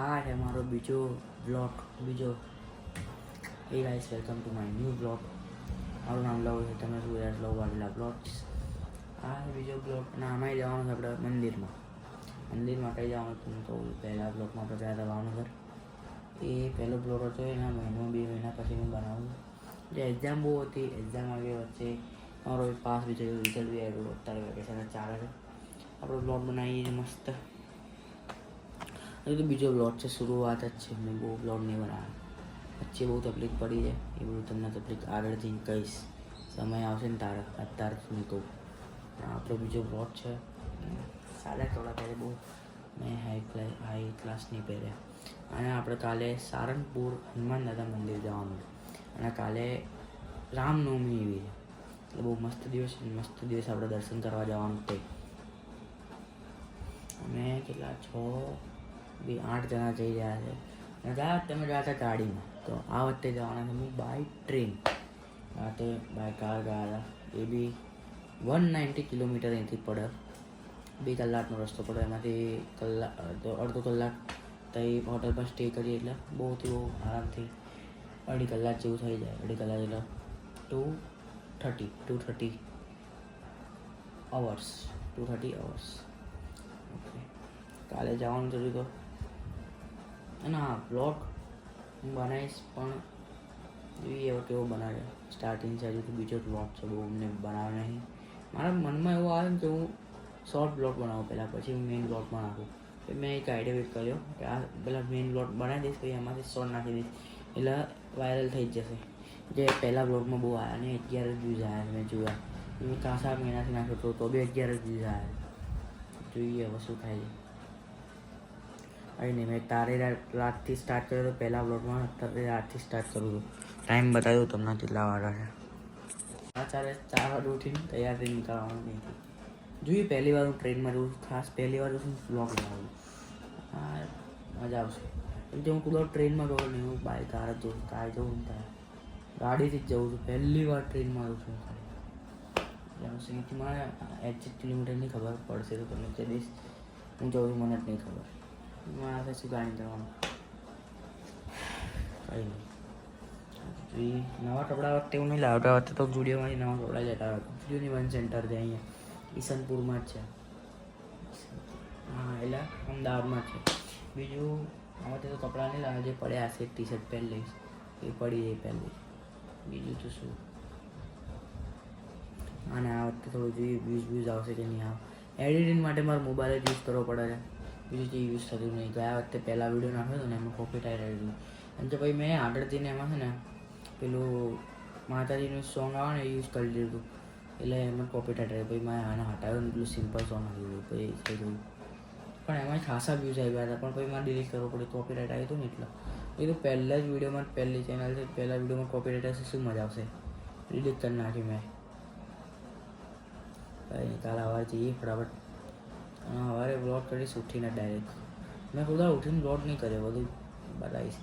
આ છે મારો બીજો બ્લોગ બીજો. Hey guys welcome to my new blog મારું નામ લવ છે, તમે શું યાર લવ વાળેલા બ્લોગ્સ આ બીજો બ્લોગ અને આમાંય જવાનું છે આપણે મંદિરમાં. મંદિરમાં કઈ જવાનું હતું? તો પહેલા બ્લોગમાં આપણે હતા ભાવનગર એ પહેલો બ્લોગ હતો, એના મહિનો, બે મહિના પછી હું બનાવું. જે એક્ઝામ બહુ હતી એક્ઝામ આવી વચ્ચે મારો પાસ બી થયો રિઝલ્ટ બી આવ્યું અત્યારે વેકેશન ચાલે છે. આપણો બ્લોગ બનાવીએ મસ્ત. હજુ તો બીજો બ્લોગ છે શરૂઆત જ છે મેં બહુ બ્લોગ નહીં બનાવ્યો વચ્ચે બહુ તકલીફ પડી છે એ બધું તમને તકલીફ આગળ જઈને કહીશ સમય આવશે ને તારે અત્યારે નહીં કહું આપણો બીજો બ્લોગ છે સાડા થોડા પહેરે બહુ મેં હાઈ ક્લાસ હાઈ ક્લાસ નહીં પહેર્યા અને આપણે કાલે સારંગપુર હનુમાન દાદા મંદિર જવાનું છે અને કાલે રામનવમી એવી છે એટલે બહુ મસ્ત દિવસ મસ્ત દિવસ આપણે દર્શન કરવા જવાનું તે અમે કેટલા છ બે આઠ જણા જઈ રહ્યા છે. અને ગયા અમે ગયા હતા ગાડીમાં. તો આ વખતે જવાના છે બાય ટ્રેન રાતે બાય કાર ગયા હતા. A B one ninety kilometre અહીંથી પડે. બે કલાકનો રસ્તો પડે. એમાંથી કલાક અડધો કલાક ત્યાં હોટલ પર સ્ટે કરીએ એટલે બહુથી બહુ આરામથી અઢી કલાક જેવું થઈ જાય. અઢી કલાક એટલે two thirty two thirty hours two thirty hours okay કાલે જવાનું થયું તો અને હા બ્લોગ હું બનાવીશ પણ જોઈએ હવે કેવો બનાવે. સ્ટાર્ટિંગ છે, હજુ બીજો બ્લોગ છે, બહુ અમને બનાવે નહીં. મારા મનમાં એવું આવે કે હું શોર્ટ બ્લોગ બનાવું પહેલાં, પછી હું મેઇન બ્લોગમાં નાખું તો મેં એક આઈડિયા વેક કર્યો કે આ પહેલાં મેઇન બ્લોગ બનાવી દઈશ, પછી એમાંથી શોર્ટ નાખી દઈશ. એટલે વાયરલ થઈ જ જશે. જે પહેલાં બ્લોગમાં બહુ આવ્યા અને અગિયાર જ વ્યૂઝ આવ્યા મેં જોયા. મેં કાસા મહિનાથી નાખ્યો તો બી અગિયાર જ વ્યૂઝ આવ્યા જોઈએ હવે શું થાય છે. અહીં નહીં, મેં તારે રાત- રાતથી સ્ટાર્ટ કર્યો તો પહેલા બ્લોગમાં અત્યારે રાતથી સ્ટાર્ટ કરું છું. ટાઈમ બતાવ્યો તમને કેટલા વાળા છે. આ ચારે ચાર વાગે ઉઠીને તૈયાર થઈને નીકળવાનું નહીં જોઈએ, પહેલી વાર હું ટ્રેનમાં જઉં ખાસ પહેલી વાર હું બ્લોગ બનાવું મજા આવશે. કેમ કે હું કુદર ટ્રેનમાં ગયો નહીં, હું બાય કાર જ જઉં કાર ને ત્યાં ગાડીથી જ જઉં છું. પહેલી વાર ટ્રેનમાં જઉં છું અહીંથી મારે એક્ઝેક્ટ કિલોમીટરની ખબર પડશે તો તમને જે દિવસ હું જઉં મને જ નહીં ખબર. મારે શું ગાડી કરવાનું કંઈ નહીં નવા કપડા વખતે હું નહીં લાવતા વખતે તો જુડિયોમાંથી નવા કપડા લેતા હતા. સેન્ટર છે અહીંયા. ઈસનપુરમાં જ છે. હા, એટલે અમદાવાદમાં છે. બીજું, આમાં તો કપડાં નહીં લાવે જે પડ્યા હશે ટી શર્ટ પહેરી લઈશ. એ પડી જાય પહેરી બીજું તો શું? અને આ વખતે થોડું જોઈએ વ્યૂઝ વ્યૂઝ આવશે કે નહીં આવે એડિટિંગ માટે મારો મોબાઈલ જ યુઝ કરવો પડે છે. બીજું જે યુઝ થતું નહીં. ગયા વખતે પહેલાં વીડિયો નાખ્યો હતો ને, એમાં કોપી ટાઈટ અને તો પછી મેં જઈને એમાં છે ને, પેલું માતાજીનું સોંગ આવે ને, એ યુઝ કરી દીધું એટલે એમાં કોપી ટાઈટ રહ્યું પછી મેં આને હટાવ્યું ને, પેલું સિમ્પલ સોંગ આવી ગયું. પછી થઈ પણ એમાં ખાસા વ્યૂઝ આવ્યા હતા. પણ પછી મારે ડિલીટ કરવો પડ્યો. કોપી રાઇટ આવ્યું હતું ને એટલે. એ તો પહેલાં જ વિડીયોમાં પહેલી ચેનલ છે, પહેલા વિડીયોમાં કોપી રાઇટ હશે, શું મજા આવશે? ડિલીટ કરી નાખી મેં. કંઈ નહીં કાલે આવવા જઈએ ફટાફટ સવારે બ્લોગ કરીશ, ઉઠીને ડાયરેક્ટ મેં ખુદા ઉઠીને બ્લોગ નહીં કર્યો બધું બતાવીશ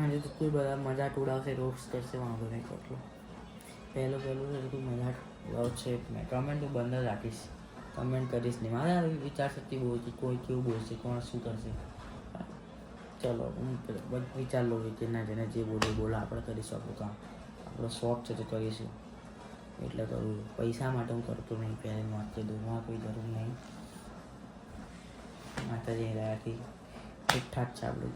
આજે તો કોઈ બધા મજાક ઉડાવશે રોસ્ટ કરશે, વાંધો નહીં કેટલો પહેલું પહેલું છે કોઈ મજાક ઉડાવશે મેં કમેન્ટ હું બંધ રાખીશ. કમેન્ટ કરીશ નહીં. મારે વિચાર શક્તિ બહુ હતી, કોઈ કેવું બોલશે, કોણ શું કરશે? ચલો, હું વિચાર લઉં છું કે ના જેને જે બોલે બોલે, આપણે કરીશું આપણું કામ. આપણો શોખ છે તો કરીશું. એટલે કરું પૈસા માટે હું કરતો નહીં, પહેલાં વાંચે દૂરમાં કોઈ જરૂર નહીં. માતાજી દયાથી ઠીકઠાક છે આપણું.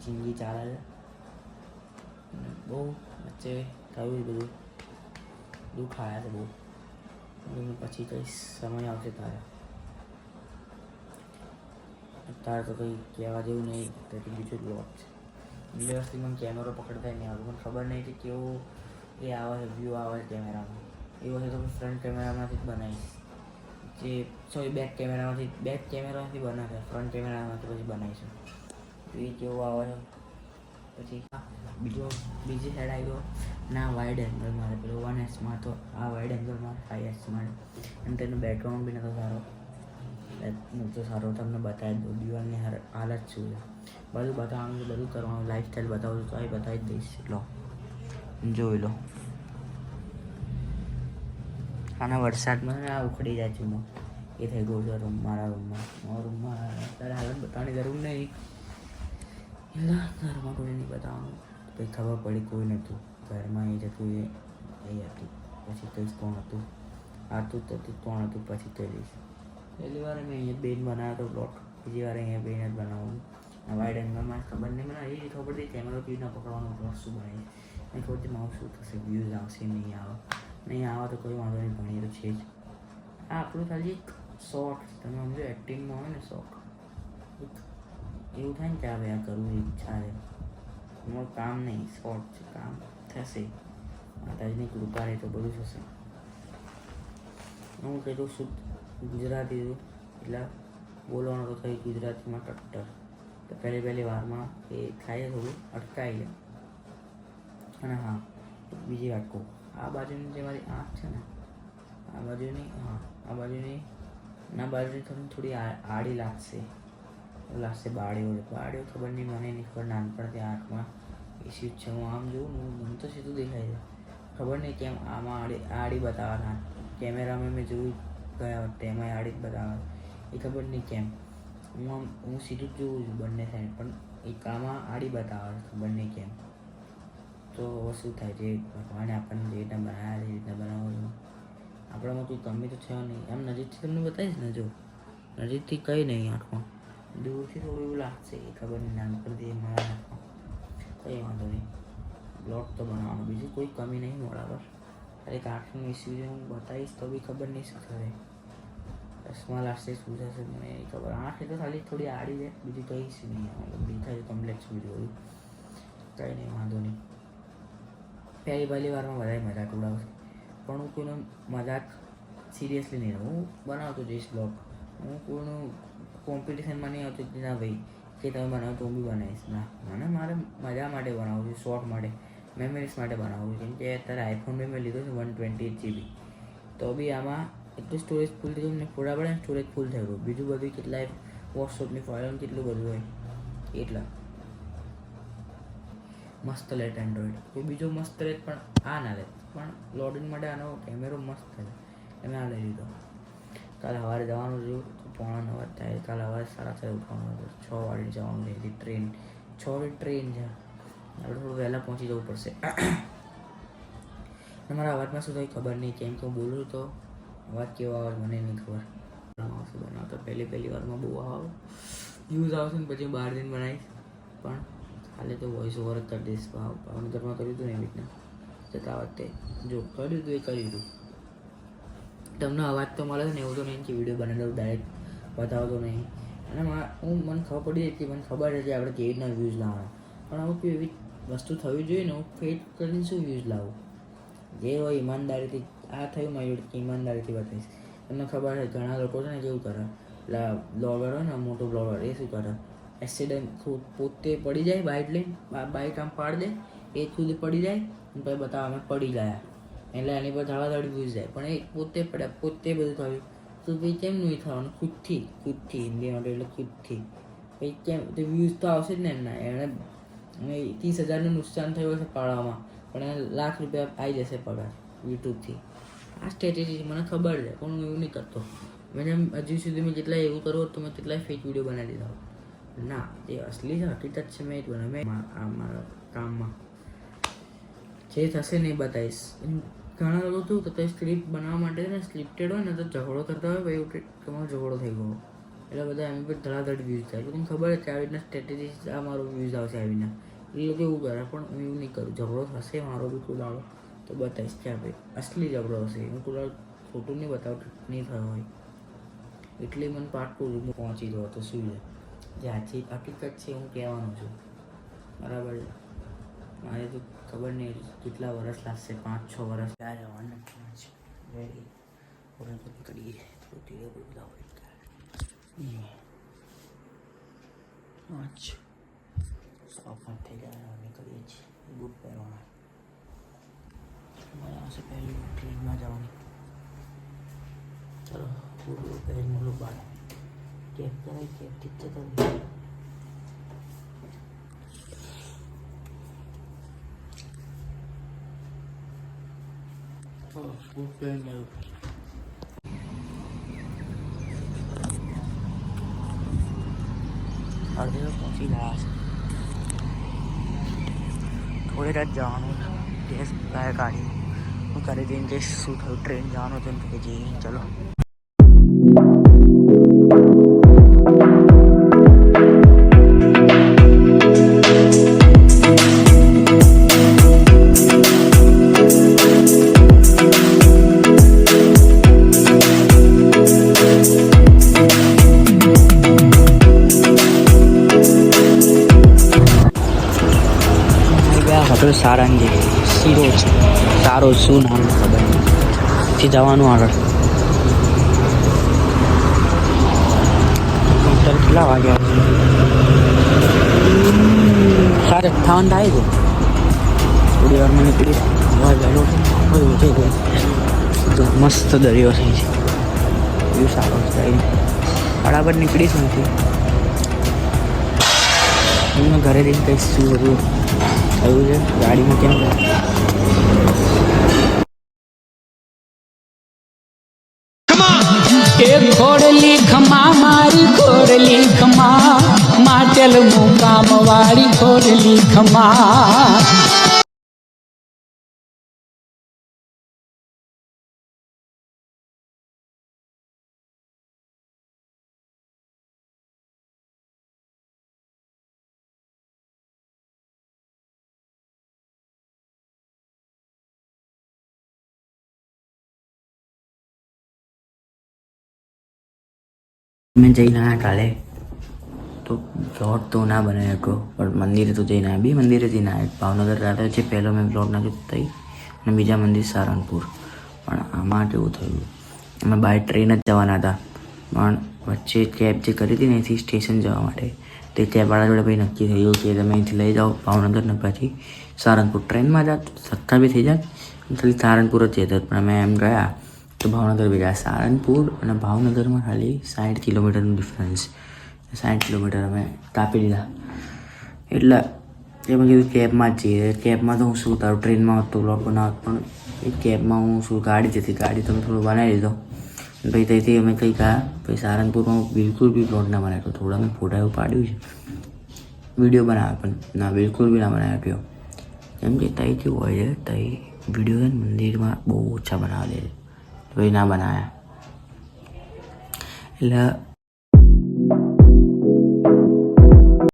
જિંદગી ચાલે છે. અને બહુ વચ્ચે થયું બધું. દુઃખ આવ્યા છે બહુ. પછી કંઈ સમય આવશે તારે. અત્યારે તો કંઈ કહેવા જેવું નહીં, તો બીજું બ્લોગ છે. વ્યવસ્થિત મને કેમેરો પકડતા નહીં આવતું. મને ખબર નહીં કે કેવો એ આવે છે વ્યૂ આવે છે કેમેરામાં એ વખતે તો ફ્રન્ટ કેમેરામાંથી જ બનાવીશ. જે સોરી બેક કેમેરામાંથી બેક કેમેરામાંથી બનાવે ફ્રન્ટ કેમેરામાંથી પછી બનાવીશું તો એ કેવું આવે છે? પછી બીજો બીજી સાઈડ આવ્યો ના વાઇડ એંગલ મારે પેલો વન એસમાં તો આ વાઇડ એંગલ મારે ફાઈવ એસ મારે અને તેનો બેકગ્રાઉન્ડ બી નતો સારો. તો સારો તમને બતાવી દઉં. દિવાલની હાલત શું છે? બધું બતાવવાનું બધું કરવાનું લાઈફસ્ટાઈલ બતાવું છું, તો એ બતાવી જ દઈશ. લો. જોઈ લો. આના વરસાદમાં આ ઉખડી જાય હું એ થઈ ગયું છે રૂમ મારા રૂમમાં મારા રૂમમાં અત્યારે હાલત બતાવવાની જરૂર નહીં. એટલે ઘરમાં કોઈ નહીં બતાવવાનું. કંઈ ખબર પડી કોઈ નહોતું. ઘરમાં એ જતું એ એ હતું. પછી કંઈ કોણ હતું? આતું હતું કોણ હતું? પછી કહી દઈશ પહેલી વાર મેં અહીંયા બેન બનાવ્યો હતો બ્લોક બીજી વાર અહીંયા બેન જ બનાવું વાઇડ એંગલમાં ખબર નહીં, મને એ ખબર પડી કેમેરો કેવી રીતના પકડવાનો બ્લોગ શું બનાવી મને થોડી મારું શું થશે વ્યૂઝ આવશે, નહીં આવે. નહીં આવે તો કોઈ વાંધો નહીં ભણી તો છે જ. આ આપણું ખાલી શોખ. તમે સમજો એક્ટિંગમાં હોય ને શોખ. એવું થાય ને કે હવે આ કરવું ઈચ્છા છે. તમારું કામ નહીં શોર્ટ છે, કામ થશે. માતાજીની કૃપા રહે તો બધું થશે. હું કીધું શુદ્ધ ગુજરાતી એટલે બોલવાનું તો થઈ ગુજરાતીમાં કટ્ટર તો પહેલી પહેલી વારમાં એ થાય થોડું અટકાઈ લે. અને હા, બીજી વાત કહું. આ બાજુની જે મારી આંખ છે ને, આ બાજુની, હા, આ બાજુની, ના, બાજુની તમને થોડી આડી લાગશે. લાગશે બાળીઓ બાળીઓ ખબર નહીં મને નહીં ખબર, નાનપણથી આંખમાં ઇસ્યુ છે. હું આમ જોઉં ને, મને તો સીધું દેખાય છે. ખબર નહીં કેમ આમાં આડી આડી બતાવવાના કેમેરામાં મેં જોયું ગયા વખતે એમાં આડી જ બતાવવા એ ખબર નહીં કેમ. હું આમ, હું સીધું જ જોઉં છું બંને સાઈડ પણ એક આમાં આડી બતાવે ખબર નહીં કેમ? તો શું થાય જે ભગવાને આપણને જે રીતના બનાવ્યા છે, એ રીતના બનાવવાનું આપણામાં કોઈ કમી તો છે નહીં. આમ નજીકથી તમને બતાવીશ ને જો. નજીકથી કંઈ નહીં આંખમાં. દૂરથી થોડું એવું લાગશે. એ ખબર નહીં. નાનપણથી એ મારા આંખમાં. કંઈ વાંધો નહીં. બ્લોટ તો બનાવવાનો. બીજી કોઈ કમી નહીં મોડા પર. ખાલી આંખનું ઇસ્યુ હું બતાવીશ તો બી ખબર નહીં શું થશે ચશ્મા લાગશે, શું થશે મને એ ખબર. આંખ તો ખાલી થોડી આડી છે. બીજું કંઈ ઇસ્યુ નહીં. મતલબ દેખાય કમ્પ્લેક્સ બધું કંઈ નહીં, વાંધો નહીં. પહેલી પહેલી વારમાં વધારે મજાક ઉડાવશે પણ હું કોઈનો મજાક સિરિયસલી નહીં લઉં હું બનાવતો જઈશ બ્લોગ હું કોઈનું કોમ્પિટિશનમાં નહીં આવતો કે ના ભાઈ, કે તમે બનાવો તો હું બી બનાવીશ. ના, મને મારે મજા માટે બનાવું છું શોખ માટે મેમરીઝ માટે બનાવું છું કેમ કે અત્યારે આઈફોન બી મેં લીધો છે વન ટ્વેન્ટી એટ જીબી તો બી આમાં એટલું સ્ટોરેજ ફૂલ થઈ ગયું ને, ફોટા પડે સ્ટોરેજ ફૂલ થઈ ગયું. બીજું બધું કેટલાય વોટ્સઅપની ફાઇલો કેટલું બધું હોય. એટલા. મસ્ત લેટ એન્ડ્રોઈડ કોઈ બીજો મસ્ત લેટ પણ આ ના લે. પણ લોડિંગ માટે આનો કેમેરો મસ્ત છે. એમે આ લઈ લીધો. કાલે સવારે જવાનું છું, તો પોણા નવ થાય. કાલે સવારે સાડા છ ઉઠવાનું હતું છ વાગે જવાનું હતી ટ્રેન છ વાગે ટ્રેન છે. આપણે થોડું વહેલા પહોંચી જવું પડશે. મારા અવાજમાં શું થાય ખબર નહીં. કેમ કે હું બોલું તો અવાજ કેવો આવે મને નહીં ખબર. બનાવતો પહેલી પહેલી વારમાં બહુ આવે. વ્યૂઝ આવશે ને પછી બાર દિન બનાવીશ. પણ ખાલી તો વોઇસ ઓવર જ કરી દઈશ. ભાવનગરમાં કર્યું હતું ને એવી રીતના. જતા વખતે. જો, કર્યું હતું એ કર્યું હતું. તમને અવાજ તો મળે ને, એવું તો નહીં કે વીડિયો બનાવેલો ડાયરેક્ટ બતાવતો નહીં. અને હું, મને ખબર પડી હતી મને ખબર કે આપણે કેવી રીતના વ્યૂઝ લાવવાના. પણ કોઈ એવી વસ્તુ થવી જોઈએ ને, હું ફેટ કરીને શું વ્યૂઝ લાવું? જે હોય ઈમાનદારીથી, આ થયું મારી ઈમાનદારીથી બતાવીશ. તમને ખબર છે, ઘણા લોકો છે ને કેવું કરે. પેલા બ્લોગર હોય ને, મોટો બ્લોગર એ શું કરે? એક્સિડન્ટ પોતે પડી જાય બાઇક લઈને બાઇક આમ પાડી દે, એ ખુદ પડી જાય પછી બતાવવા અમે પડી ગયા. એટલે એની પર ધડાધડ વ્યૂઝ જાય. પણ એ પોતે પડ્યા, પોતે બધું થયું. તો પછી કેમ નહીં થવાનું? ખુદથી ખુદથી, હિન્દી માટે એટલે ખુદથી. પછી કેમ? તો વ્યૂઝ તો આવશે જ ને એમના એણે ત્રીસ હજારનું નુકસાન થયું હશે પાડવામાં. પણ એને લાખ રૂપિયા આવી જશે પગાર યુટ્યુબથી. આ સ્ટ્રેટેજી મને ખબર છે, પણ હું એવું નહીં કરતો. મેં હજુ સુધી મેં જેટલા એવું કરવું તો મેં તેટલા ફેક વીડિયો બનાવી દીધા. ના એ અસલી હકીકત છે મેં જ મેં મારા કામમાં જે થશે ને એ બતાવીશ ઘણા લોકો શું કરતા સ્ક્રિપ્ટ બનાવવા માટે ને સ્ક્રિપ્ટેડ હોય ને તો ઝઘડો કરતા હોય ભાઈ એવું તમારો ઝઘડો થઈ ગયો એટલે બધા એમ પર ધડાધડ વ્યૂઝ થાય તમને ખબર છે કે આવી રીતના સ્ટ્રેટેજી આ મારો વ્યૂઝ આવશે આવી રીતના એ લોકો એવું કરે પણ હું એવું નહીં કરું ઝઘડો થશે મારો બી કોઈ દાડો તો બતાવીશ કે ભાઈ અસલી ઝઘડો હશે હું કોઈ ખોટું નહીં બતાવું નહીં થયો હોય એટલે મને પાટકું પહોંચી ગયો તો શું છે જે આજે હકીકત છે હું કહેવાનું છું. બરાબર? મારે તો ખબર નહીં કેટલા વર્ષ લાગશે, પાંચ, છ વર્ષ ક્યાં જવાનું પાંચ રેડી ઓરેન્જ કરીએ થોડું ધીરે પાંચ. સોફન થઈ અમે કરીએ છીએ. બુટ પહેરવાના મજા આવશે પહેલી ટ્રેનમાં જવાની. ચલો બુટ પહેરી મળું બાર કેબ કરાય કેબથી જ જતા રહીએ. ચલો બુટ પહેરી મળું અડધે તો પહોંચી ગયા છે થોડી રાત જવાનું ગેસ બહાર કાઢી હું ઘરે જઈને જઈશ શું થયું ટ્રેન જવાનું હતું એમ કે જઈએ ચલો આવી શું નામ ખબર નહીં. જવાનું આગળ. હોટલ કેટલા વાગ્યા સાત અઠ્ઠાવન થાય છે. થોડી વારમાં નીકળી હવા ઓછું ગયું તો મસ્ત દરિયો થઈ છે. એવું સારો છે બરાબર નીકળીશું નથી હું ઘરે જઈને કહીશ શું થયું છે? ગાડીમાં કેમ ખોડલી ખમા મારી ખોડલી ખમા માટેલ મુકામ વાળી ખોડલી ખમા મેં જઈને આવ્યા કાલે. તો પ્લોટ તો ના બનાવી શક્યો પણ મંદિરે તો જઈને આવ્યા બે મંદિરે જઈને આવ્યા ભાવનગર રાતે છે, પહેલો મેં પ્લોટ નાખ્યો થઈ અને બીજા મંદિર સારંગપુર. પણ આમાં કેવું થયું? અમે બાય ટ્રેન જ જવાના હતા. પણ વચ્ચે કેબ જે કરી હતી ને એથી સ્ટેશન જવા માટે, તે કેબવાળા જોડે ભાઈ નક્કી થયું કે તમે અહીંથી લઈ જાઓ ભાવનગર ને પછી સારંગપુર. ટ્રેનમાં જાત સત્તા બી થઈ જાત ખાલી સારંગપુર જ જતા પણ અમે એમ ગયા તો ભાવનગર ગયા સારંગપુર અને ભાવનગરમાં ખાલી સાઠ કિલોમીટરનું ડિફરન્સ સાઠ કિલોમીટર અમે કાપી લીધા. એટલે મેં કીધું કેબમાં જ જઈએ. કેબમાં તો હું શું તારું ટ્રેનમાં હતો બ્લોગ બનાવત, પણ એ કેબમાં હું શું ગાડી જતી ગાડી તમે થોડું બનાવી લીધો. પછી ત્યાંથી અમે કંઈ ગયા પછી સારંગપુરમાં બિલકુલ બી બ્લોગ ના બનાવ્યો. થોડા મેં ફોટા એવું પાડ્યું છે. વીડિયો બનાવ્યો, પણ ના, બિલકુલ બી ના બનાવી આપ્યો. કેમ કે તઈ કેવું હોય છે, તઈ વીડિયો મંદિરમાં બહુ ઓછા બનાવે છે. તો ના બનાવ્યા એટલે